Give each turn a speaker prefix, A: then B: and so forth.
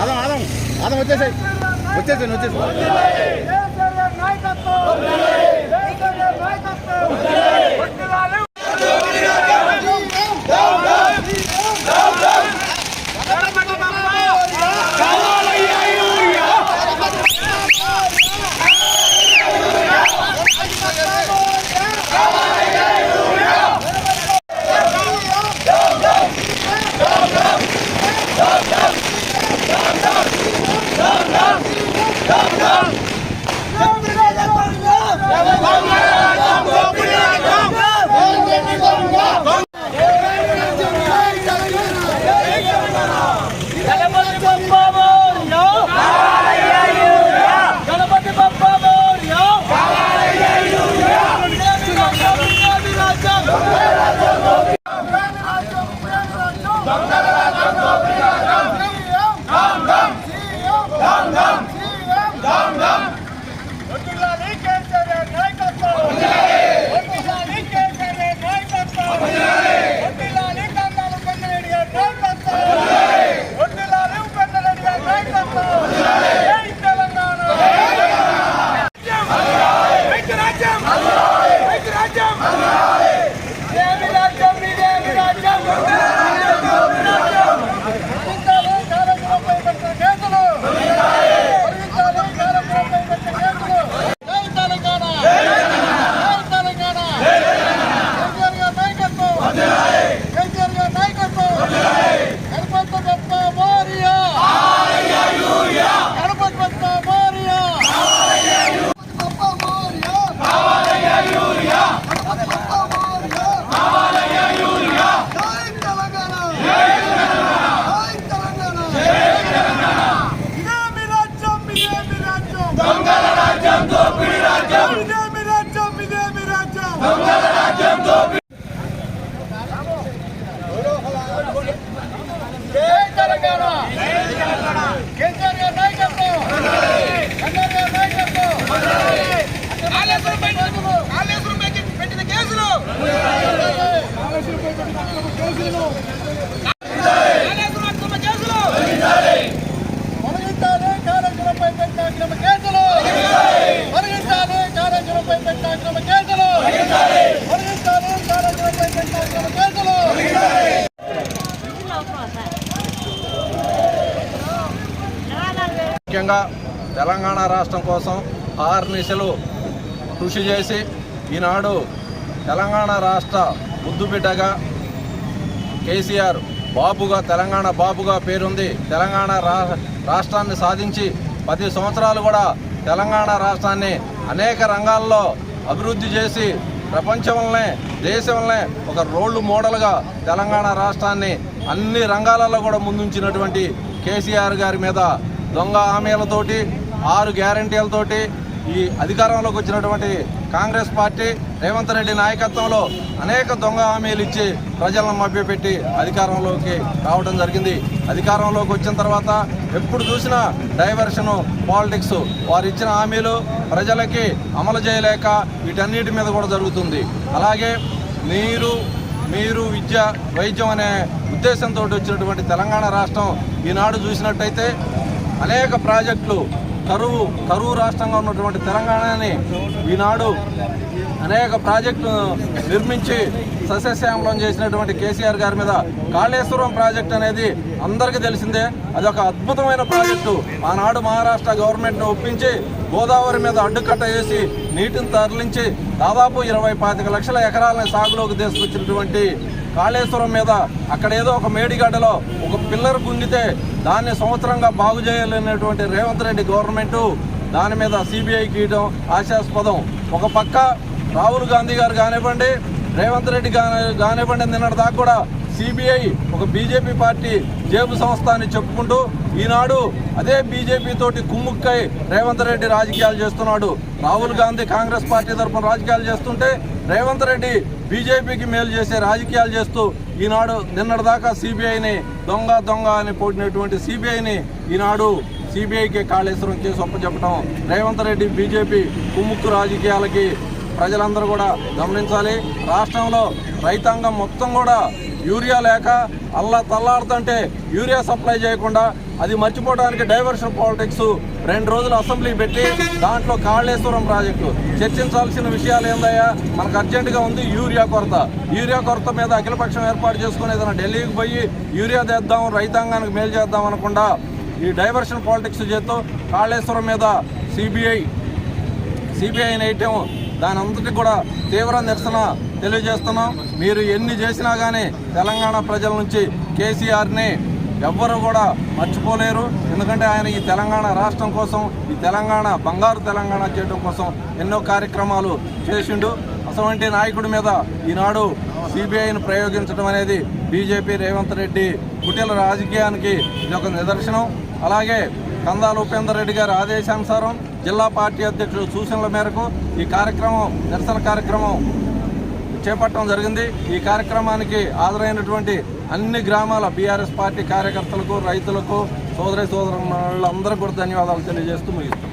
A: ఆదం ఆదం ఆదం వచ్చేసాయి వచ్చేసాను వచ్చేసి
B: గణపతి Vamos!
C: ముఖ్యంగా తెలంగాణ రాష్ట్రం కోసం ఆర్నిశలు కృషి చేసి ఈనాడు తెలంగాణ రాష్ట్ర ముద్దుబిడ్డగా కేసీఆర్ బాబుగా తెలంగాణ బాబుగా పేరుంది. తెలంగాణ రా రాష్ట్రాన్ని సాధించి పది సంవత్సరాలు కూడా తెలంగాణ రాష్ట్రాన్ని అనేక రంగాల్లో అభివృద్ధి చేసి ప్రపంచంలోనే దేశంలోనే ఒక రోడ్డు మోడల్గా తెలంగాణ రాష్ట్రాన్ని అన్ని రంగాలలో కూడా ముందుంచినటువంటి కేసీఆర్ గారి మీద దొంగ హామీలతోటి ఆరు గ్యారంటీలతోటి ఈ అధికారంలోకి వచ్చినటువంటి కాంగ్రెస్ పార్టీ రేవంత్ రెడ్డి నాయకత్వంలో అనేక దొంగ హామీలు ఇచ్చి ప్రజలను మభ్యపెట్టి అధికారంలోకి రావడం జరిగింది. అధికారంలోకి వచ్చిన తర్వాత ఎప్పుడు చూసినా డైవర్షను పాలిటిక్స్ వారు ఇచ్చిన హామీలు ప్రజలకి అమలు చేయలేక వీటన్నిటి మీద కూడా జరుగుతుంది. అలాగే నీరు మీరు విద్య వైద్యం అనే ఉద్దేశంతో వచ్చినటువంటి తెలంగాణ రాష్ట్రం ఈనాడు చూసినట్టయితే అనేక ప్రాజెక్టులు కరువు కరువు రాష్ట్రంగా ఉన్నటువంటి తెలంగాణని ఈనాడు అనేక ప్రాజెక్టు నిర్మించి సస్యశ్యామలం చేసినటువంటి కేసీఆర్ గారి మీద కాళేశ్వరం ప్రాజెక్ట్ అనేది అందరికీ తెలిసిందే. అదొక అద్భుతమైన ప్రాజెక్టు. ఆనాడు మహారాష్ట్ర గవర్నమెంట్ను ఒప్పించి గోదావరి మీద అడ్డుకట్ట వేసి నీటిని తరలించి దాదాపు ఇరవై పాతిక లక్షల ఎకరాలను సాగులోకి తీసుకొచ్చినటువంటి కాళేశ్వరం మీద అక్కడ ఏదో ఒక మేడిగడ్డలో ఒక పిల్లర్ గుంగితే దాన్ని సంవత్సరంగా బాగు చేయాలనేటువంటి రేవంత్ రెడ్డి గవర్నమెంట్ దాని మీద సిబిఐ గీయడం ఆశాస్పదం. ఒక పక్క రాహుల్ గాంధీ గారు కానివ్వండి రేవంత్ రెడ్డి కానివ్వండి నిన్నటి దాకా కూడా సిబిఐ ఒక బీజేపీ పార్టీ జేబు సంస్థ అని చెప్పుకుంటూ ఈనాడు అదే బీజేపీ తోటి కుమ్ముక్కై రేవంత్ రెడ్డి రాజకీయాలు చేస్తున్నాడు. రాహుల్ గాంధీ కాంగ్రెస్ పార్టీ తరఫున రాజకీయాలు చేస్తుంటే రేవంత్ రెడ్డి బీజేపీకి మేలు చేసే రాజకీయాలు చేస్తూ ఈనాడు నిన్నటిదాకా సిబిఐని దొంగ దొంగ అని పోటినటువంటి సిబిఐని ఈనాడు సిబిఐకి కాళేశ్వరం కేసు అప్పచెప్పడం రేవంత్ రెడ్డి బీజేపీ కుమ్ముక్కు రాజకీయాలకి ప్రజలందరూ కూడా గమనించాలి. రాష్ట్రంలో రైతాంగం మొత్తం కూడా యూరియా లేక అల్లా తల్లాడుతుంటే యూరియా సప్లై చేయకుండా అది మర్చిపోవడానికి డైవర్షన్ పాలిటిక్స్ రెండు రోజులు అసెంబ్లీ పెట్టి దాంట్లో కాళేశ్వరం ప్రాజెక్టు. చర్చించాల్సిన విషయాలు ఏందయ్యా? మనకు అర్జెంటుగా ఉంది యూరియా కొరత. యూరియా కొరత మీద అఖిలపక్షం ఏర్పాటు చేసుకుని ఏదైనా ఢిల్లీకి పోయి యూరియా తెద్దాం రైతాంగానికి మేలు చేద్దాం అనకుండా ఈ డైవర్షన్ పాలిటిక్స్ చేస్తూ కాళేశ్వరం మీద సిబిఐ సిబిఐ నైటం దాని అంతటి కూడా తీవ్ర నిరసన తెలియజేస్తున్నాం. మీరు ఎన్ని చేసినా కానీ తెలంగాణ ప్రజల నుంచి కేసీఆర్ని ఎవ్వరూ కూడా మర్చిపోలేరు. ఎందుకంటే ఆయన ఈ తెలంగాణ రాష్ట్రం కోసం ఈ తెలంగాణ బంగారు తెలంగాణ చేయడం కోసం ఎన్నో కార్యక్రమాలు చేసిండు. అటువంటి నాయకుడి మీద ఈనాడు సిబిఐని ప్రయోగించడం అనేది బీజేపీ రేవంత్ రెడ్డి కుటీల రాజకీయానికి ఇది ఒక నిదర్శనం. అలాగే కందాల ఉపేందర్ రెడ్డి గారి ఆదేశానుసారం జిల్లా పార్టీ అధ్యక్షుడు సూచనల మేరకు ఈ కార్యక్రమం నిరసన కార్యక్రమం చేపట్టడం జరిగింది. ఈ కార్యక్రమానికి హాజరైనటువంటి అన్ని గ్రామాల బీఆర్ఎస్ పార్టీ కార్యకర్తలకు రైతులకు సోదరి సోదరులందరూ కూడా ధన్యవాదాలు తెలియజేస్తూ ముగిస్తున్నాం.